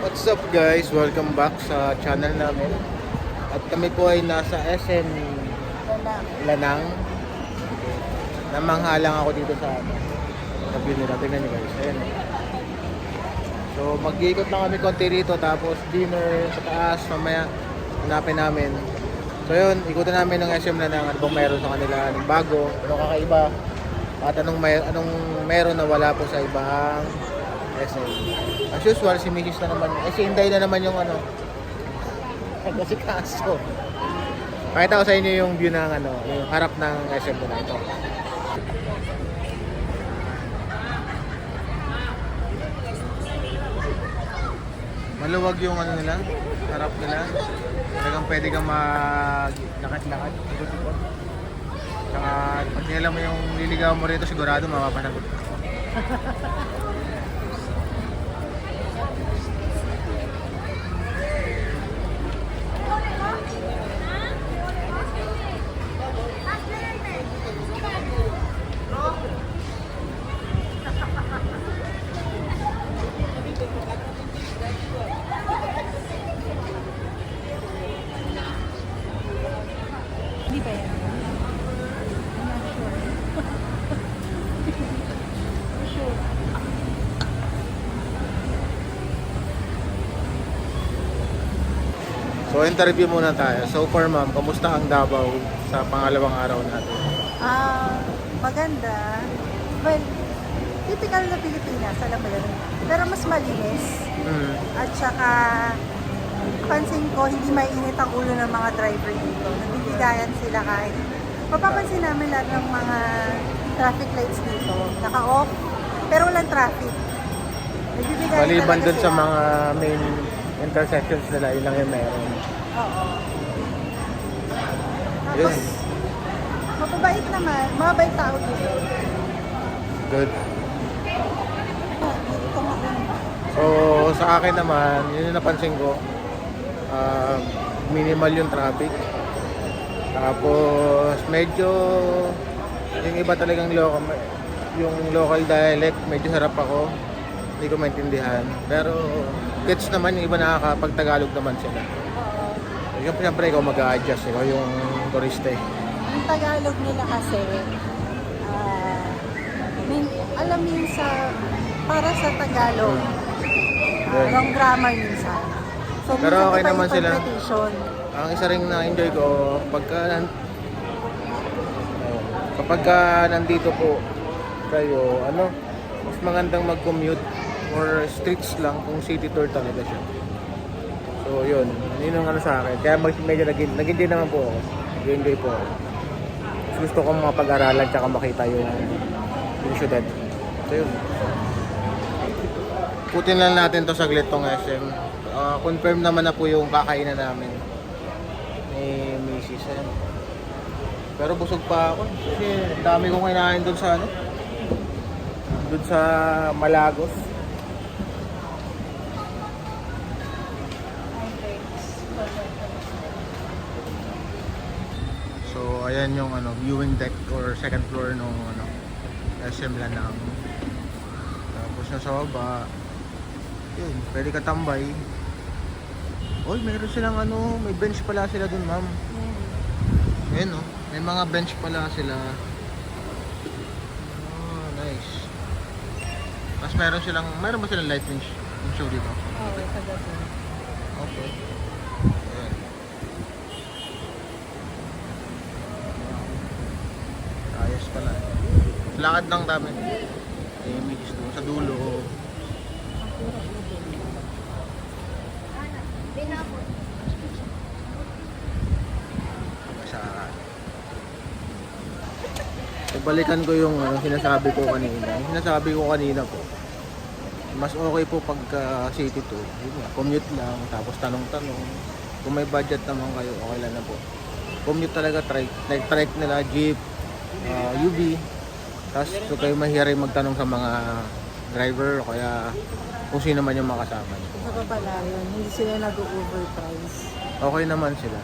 What's up guys? Welcome back sa channel namin. At kami po ay nasa SM Lanang. Namanghalang ako dito sa sa view nila. Tingnan nyo guys. Ayan. So mag-iikot lang kami konti rito tapos dinner sa taas mamaya hanapin namin. So yun, ikutin namin ng SM Lanang ano bang meron sa kanila, anong bago, anong kakaiba, at anong, may, anong meron na wala po sa ibang SM. As usual, si Mrs. na naman, eh si Inday na naman yung ano, kasi kaso. Pakita ko sa inyo yung view ng ano, yung harap ng SM na ito. Maluwag yung ano nila, harap nila. Talagang pwede kang mag lakad-lakad, ikot-ikot. Tsaka pag nila mo yung liligaw mo rito, sigurado mapapanagot. So interview muna tayo. So far ma'am, kamusta ang Davao sa pangalawang araw natin? Ah, maganda. Well, typical na Pilipinas, alam mo yun. Pero mas malinis. Hmm. At saka, pansin ko, hindi mainit ang ulo ng mga driver dito. Nagbibigayan sila kahit. Mapapansin namin lahat ng mga traffic lights dito. Naka-off, pero walang traffic. Nagbibigayan Maliban talaga dun sa sila. mga main intersections nila, yun lang yung meron. Oo. Tapos, mababait naman. Mababait tao dito. Good. Ah, dito nga lang. So sa akin naman, yun yung napansin ko, ah, minimal yung traffic. Tapos medyo yung iba talagang local, yung local dialect, medyo harap ako. Hindi ko maintindihan. Pero gets naman yung iba nakakapag-Tagalog naman sila. Yung siyempre ikaw mag-a-adjust, ikaw yung turista eh. Yung Tagalog nila kasi, ah, min- alam yun sa, para sa Tagalog, ah, Yun. wrong grammar minsan. So, Pero minsan okay iba naman sila. interpretation. Ang isa ring na-enjoy ko, pagka nan- oh, kapag ka nandito po kayo, ano, mas magandang mag-commute or streets lang kung city tour talaga siya. So yun, yun ang ano sa akin. Kaya mag- medyo nag- nag-enjoy naman po ako. Nag-enjoy po ako. Mas gusto ko mga pag-aralan tsaka makita yung, yung syudad. So yun. Putin lang natin to saglit tong SM. Ah, confirm naman na po yung kakainan namin ni Mrs. Ayan. Pero busog pa ako. Kasi dami kong kinain doon sa ano. Doon sa Malagos. Ayan yung ano, viewing deck or second floor nung ano, SM Lanang. Tapos nasa baba, yun, pwede ka tambay. Oy, meron silang ano, may bench pala sila dun, ma'am. Hmm. Ayan oh, may mga bench pala sila. Oh, nice. Tapos meron silang, meron ba silang lighting sh- yung show dito? Oo, sa gabi. Okay. Ayan. Ayos pala. Lakad lang. Eh, may gusto sa dulo. Sa Ibalikan ko yung ano, sinasabi ko kanina. Yung sinasabi ko kanina po. Mas okay po pagka city tour. Yun nga, commute lang, tapos tanong-tanong. Kung may budget naman kayo, okay lang na po. Commute talaga, trike, like trike nila, jeep, ah, UV. Tapos so kayo mahiray magtanong sa mga driver o kaya kung sino man yung makasama niyo. Saka pala yun, hindi sila nag-overprice. Okay naman sila.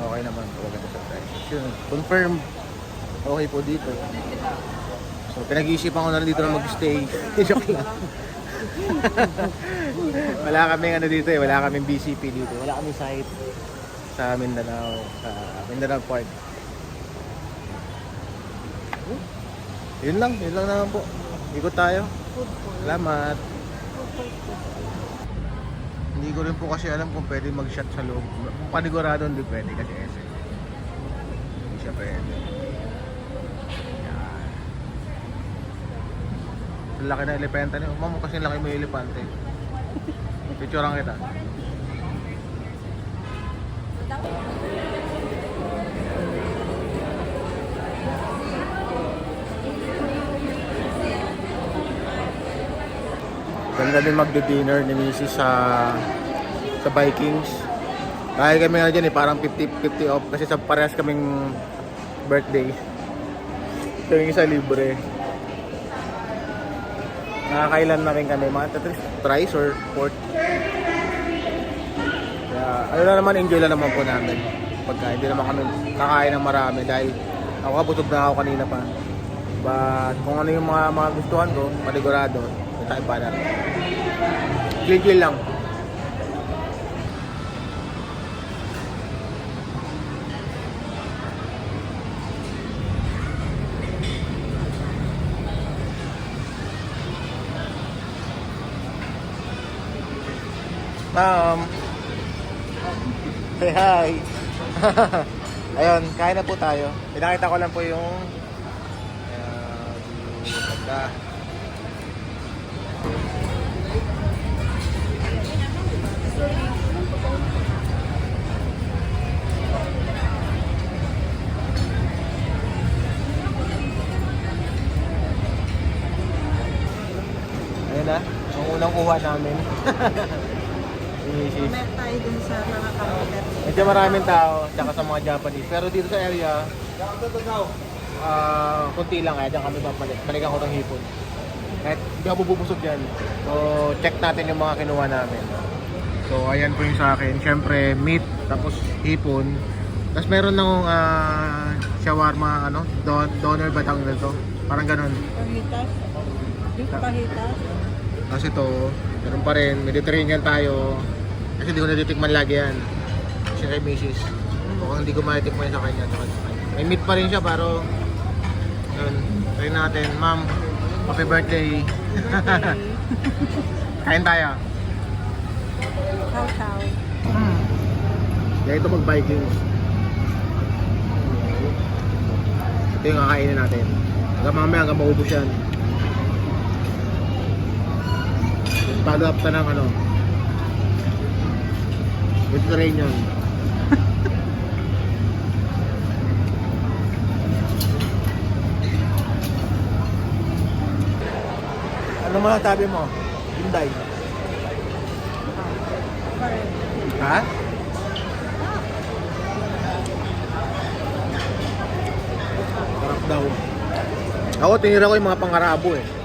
Okay naman po maganda sa price. Yun, confirm. Okay po dito. So pinag-iisipan ko na dito na mag-stay. Joke lang. wala kaming ano dito eh, wala kaming BCP dito. Wala kaming site sa Mindanao, sa Mindanao Port. Yun lang, yun lang naman po. Ikot tayo. Salamat. Hindi ko rin po kasi alam kung pwede mag-shot sa loob. Panigurado hindi pwede kasi SM. Hindi siya pwede. Yan. Laki na elepanta niyo. Ma'am, kasi laki mo yung elepante. Picturean kita. Ganda din magdi-dinner ni Mrs. sa sa Vikings. Dahil kami nga dyan eh, parang 50-50 off kasi sa parehas kaming birthday. Ito yung isa libre. Nakakailan na rin kami, mga thrice or fourth. Kaya, ano na naman, enjoy lang naman po namin. Pagka hindi naman kami kakain ng marami dahil ako kabutog na ako kanina pa. But kung ano yung mga, mga gustuhan ko, panigurado, tayo pa natin. Clean lang. Ma'am. Say hi. Ayun, kain na po tayo. Pinakita ko lang po yung uh, yung ang unang kuha namin. Isis. Mamaya tayo dun sa mga kamoter. Medyo maraming tao, tsaka sa mga Japanese. Pero dito sa area, ah kunti lang kaya dyan kami babalik. Balikan ko ng hipon. Kahit hindi ako bubusog dyan. So, check natin yung mga kinuha namin. So, ayan po yung sa akin. Siyempre, meat, tapos hipon. Tapos meron ng ah, shawarma, ano, don doner ba tawag nito? Parang ganun. Pahitas. Beef pahitas. Tapos ito, meron pa rin, Mediterranean tayo. Kasi hindi ko natitikman lagi yan. Kasi kay Mrs. Mukhang hindi ko matitikman sa kanya. May meat pa rin siya, pero... Yun, try natin. Ma'am, happy birthday. Kain tayo. Chow chow. Kaya ito mag-Vikings. Ito yung kakainin natin. Hanggang mamaya, hanggang maubos yan. Follow up ka ng ano. Mediterranean. ano mga sabi mo? Hyundai. Ha? Sarap daw. Ako, tinira ko yung mga pangarabo eh.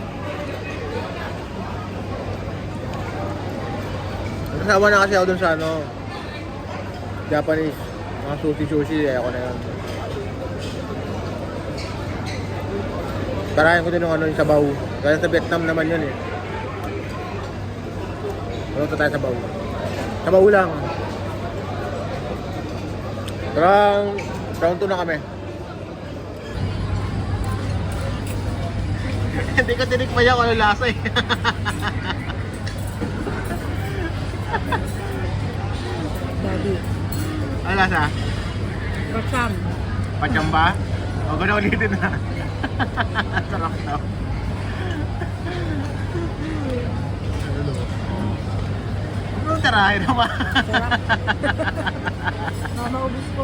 Nasawa na kasi ako dun sa ano, Japanese. Mga sushi-sushi, eh, ako na yun. Tarayan ko din yung ano, yung sabaw. Kaya sa Vietnam naman yun eh. Ano tayo sabaw? Sabaw lang. Parang round 2 na kami. Hindi ko tinikman yan kung ano lasa eh. Daddy. Ano lasa? Pacham. Pacham ba? O, gano'n ulitin na. Sarap daw. Ano tarahin naman? Sarap. Mama, ubus ko.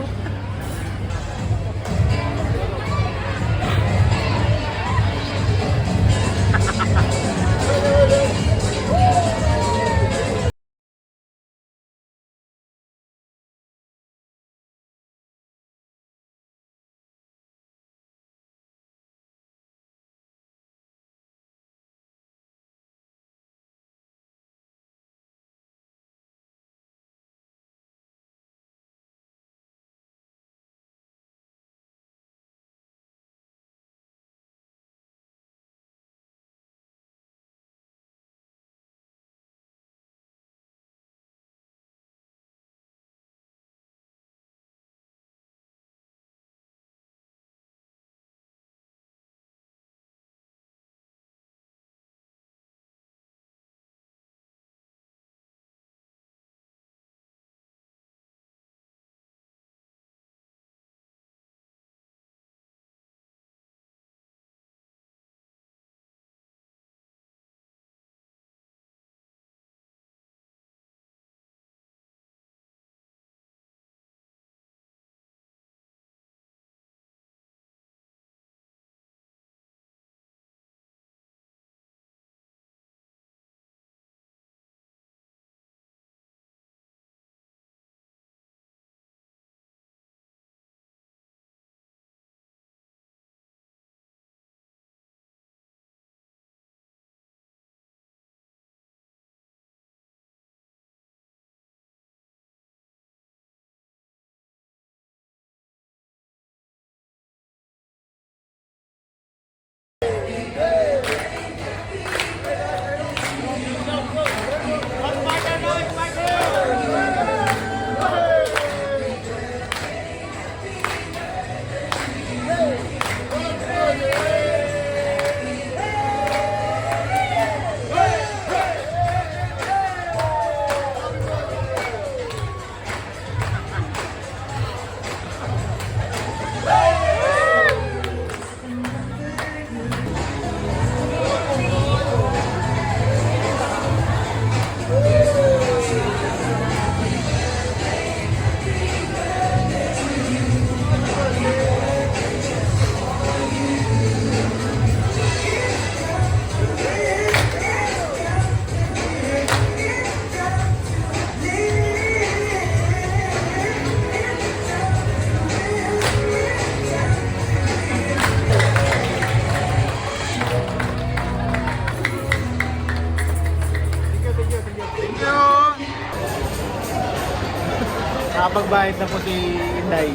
Nakapagbayad na po si Inday.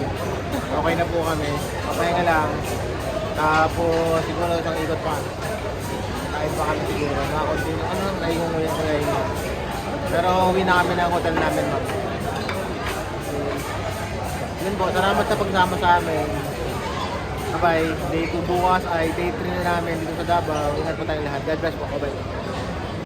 Okay na po kami. Papahinga lang. Tapos siguro isang ikot pa. Kahit pa kami siguro. Nakakunti na ano, naihinguyan ko ngayon. Pero uwi na kami ng hotel namin, ma'am. Yun po, salamat sa pagsama sa amin. Bye-bye. Day 2 bukas ay day 3 na namin dito sa Davao. Ingat po tayong lahat. God bless po. Bye-bye.